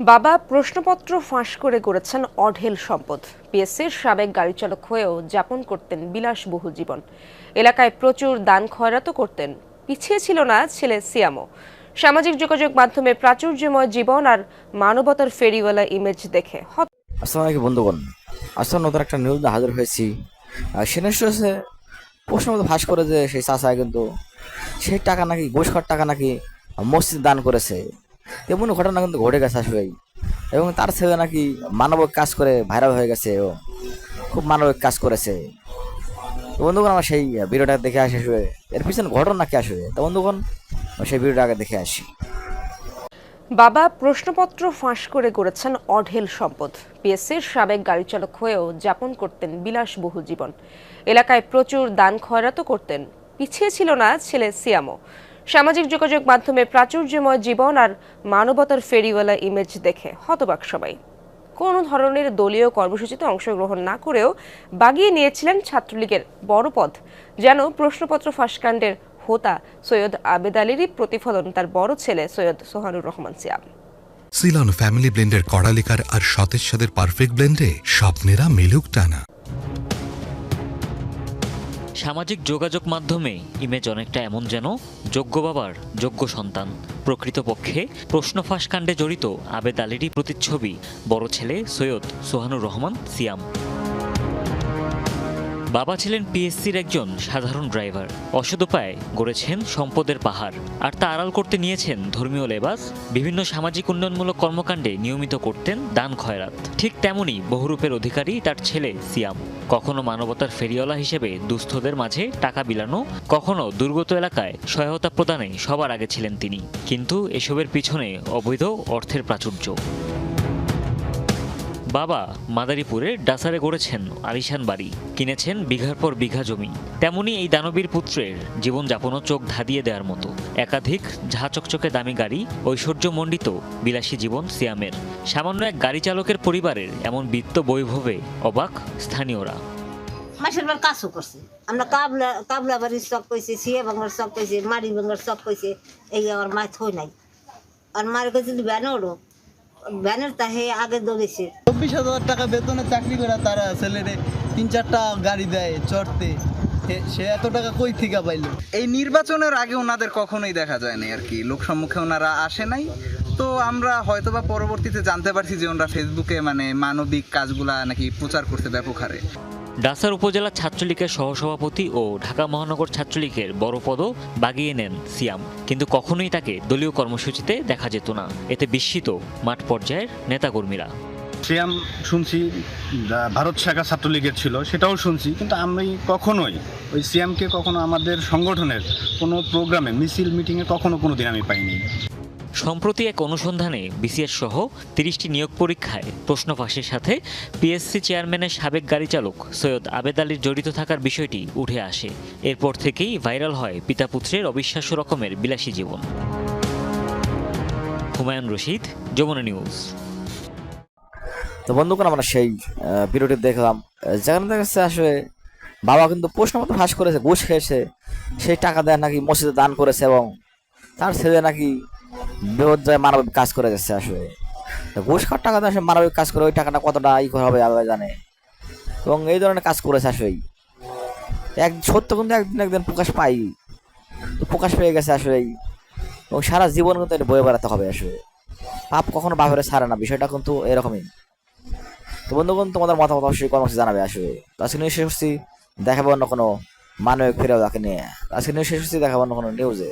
বাবা প্রশ্নপত্র ফাঁস করে গড়েছেন অঢেল সম্পদ। পিএসসির সাবেক গাড়ি চালক হয়েও যাপন করতেন বিলাসবহুল জীবন। এলাকায় প্রচুর দান খয়রাতও করতেন। পিছিয়ে ছিল না ছেলে সিয়ামও। সামাজিক যোগাযোগ মাধ্যমে প্রাচুর্যময় জীবন আর মানবতার ফেরিওয়ালা ইমেজ দেখে আসসালামু বন্ধুগণ। আজকে নতুন একটা নিউজ হাজির হয়েছি। আর সেটা হচ্ছে প্রশ্ন মতো ভাস করে যে সেই চাষা কিন্তু সেই টাকা নাকি ঘুষ টাকা নাকি মসজিদ দান করেছে। এমন ঘটনা কিন্তু ঘটে গেছে আসলে। এবং তার ছেলে নাকি মানবিক কাজ করে ভাইরাল হয়ে গেছে ও। খুব মানবিক কাজ করেছে। তো বন্ধুগণ, আমার সেই ভিডিওটা দেখে আসি আসবে এর পিছনে ঘটনা কি আসবে তো বন্ধুগণ সেই ভিডিওটা আগে দেখে আসি। বাবা প্রশ্নপত্র ফাঁস করে গড়েছেন অঢেল সম্পদ। পিএসসির সাবেক গাড়ি চালক হয়েও যাপন করতেন বিলাসবহুল জীবন। এলাকায় প্রচুর দান খয়রাতও করতেন। পিছিয়ে ছিল না ছেলে সিয়ামও। সামাজিক যোগাযোগ মাধ্যমে প্রাচুর্যময় জীবন আর মানবতার ফেরিওয়ালা ইমেজ দেখে হতবাক সবাই। কোনো ধরনের দলীয় কর্মসূচিতে অংশগ্রহণ না করেও বাগিয়ে নিয়েছিলেন ছাত্রলীগের বড় পদ। যেন প্রশ্নপত্র ফাঁসকাণ্ডের হোতা সৈয়দ আবেদ আলীরই প্রতিফলন তার বড় ছেলে সৈয়দ সোহানুর রহমান সিয়াম। সিলন ফ্যামিলি ব্লেন্ডের কড়ালিকার আর সতেজ সাদের পারফেক্ট ব্লেন্ডে স্বপ্নেরা মেলুক টানা। সামাজিক যোগাযোগ মাধ্যমে ইমেজ অনেকটা এমন যেন যোগ্য বাবার যোগ্য সন্তান। প্রকৃতপক্ষে প্রশ্ন ফাঁস কাণ্ডে জড়িত আবেদ আলীরই প্রতিচ্ছবি, বড় ছেলে সৈয়দ সোহানুর রহমান, সিয়াম। বাবা ছিলেন পিএসসির একজন সাধারণ ড্রাইভার। অসদুপায় গড়েছেন সম্পদের পাহাড়। আর তা আড়াল করতে নিয়েছেন ধর্মীয় লেবাস, বিভিন্ন সামাজিক উন্নয়নমূলক কর্মকাণ্ডে নিয়মিত করতেন দান খয়রাত। ঠিক তেমনি বহুরূপের অধিকারী তার ছেলে সিয়াম। কখনো মানবতার ফেরিওয়ালা হিসেবে দুস্থদের মাঝে টাকা বিলানো, কখনো দুর্গত এলাকায় সহায়তা প্রদানে সবার আগে ছিলেন তিনি। কিন্তু এসবের পিছনে অবৈধ অর্থের প্রাচুর্য। বাবা মাদারীপুরে ডাসারে গড়েছেন আলিশান বাড়ি, কিনেছেন বিঘার পর বিঘা জমি। তেমনি এই দানবীর পুত্রের জীবনযাপনও চোখ ধাঁধিয়ে দেওয়ার মতো। একাধিক ঝা চকচকে দামি গাড়ি, ঐশ্বর্যমণ্ডিত বিলাসী জীবন সিয়ামের। সামান্য এক গাড়ি চালকের পরিবারের এমন বিত্ত বৈভবে অবাক স্থানীয়রা। মাসের বার করছে। আমরা কাবলা কাবলা বাড়ির শখ কইছে, সিয়া বাংলার শখ কইছে মারি বাংলার শখ কইছে, এই আমার মায় থই নাই। আর মারে তুই ভ্যানে ওড়ো ভ্যানের তাহে আগে দৌড়েছে চব্বিশ হাজার টাকা বেতনে চাকরি করে তারা ছেলেরে তিন চারটা গাড়ি দেয় চড়তে। সে- এত টাকা কই থেকে পাইলো? এই নির্বাচনের আগে ওনাদের কখনোই দেখা যায়নি আর কি। লোক সম্মুখে ওনারা আসে নাই। তো আমরা হয়তোবা পরবর্তীতে জানতে পারছি যে ওনারা ফেসবুকে মানে মানবিক কাজগুলা নাকি প্রচার করতে ব্যাপক হারে। ডাসার উপজেলা ছাত্রলীগের সহসভাপতি ও ঢাকা মহানগর ছাত্রলীগের বড় পদও বাগিয়ে নেন সিয়াম। কিন্তু কখনোই তাকে দলীয় কর্মসূচিতে দেখা যেত না। এতে বিস্মিত মাঠ পর্যায়ের নেতাকর্মীরা। সিয়াম শুনছি ভারত শাখা ছাত্রলীগের ছিল, সেটাও শুনছি। কিন্তু আমি কখনোই ওই সিয়ামকে কখনো আমাদের সংগঠনের কোনো প্রোগ্রামে, মিছিল, মিটিংয়ে কখনো কোনো দিন আমি পাইনি। সম্প্রতি এক অনুসন্ধানে বিসিএস সহ তিরিশটি নিয়োগ পরীক্ষায় প্রশ্ন ফাঁসের সাথে পিএসসি চেয়ারম্যানের সাবেক গাড়ি চালক সৈয়দ আবেদ আলীর জড়িত থাকার বিষয়টি উঠে আসে। এরপর থেকেই ভাইরাল হয় পিতা পুত্রের অবিশ্বাস্য রকমের বিলাসী জীবন। হুমায়ুন রশিদ, যমুনা নিউজ। তো বন্ধুগণ, আমরা সেই ভিডিওটি দেখলাম, যেখানে দেখা যাচ্ছে আসলে বাবা কিন্তু প্রশ্ন মতো ফাঁস করেছে, ঘুষ খেয়েছে, সেই টাকা দেয় নাকি মসজিদে দান করেছে এবং তার ছেলে নাকি বৃহৎ মানবিক কাজ করে যাচ্ছে আসলে। ঘুষ খাওয়ার টাকা আসলে মানবিক কাজ করে, ওই টাকাটা কতটা ই হবে আল্লাহ জানে। এবং এই ধরনের কাজ করেছে আসলেই। এক সত্য কিন্তু একদিন একদিন প্রকাশ পাই প্রকাশ পেয়ে গেছে আসলেই। এবং সারা জীবন কিন্তু এটা বয়ে বেড়াতে হবে আসলে। পাপ কখনো বাপের ছাড়ে না, বিষয়টা কিন্তু এরকমই। তো বন্ধুগণ, তোমাদের মতামত অবশ্যই কর্মসূচি জানাবে আসলে। আজকে নিউজ শেষ করছি, দেখাবো অন্য কোনো মানবিক ফেরাও তাকে নিয়ে। আজকে নিউজ শেষ করছি, দেখাবো অন্য কোনো নিউজে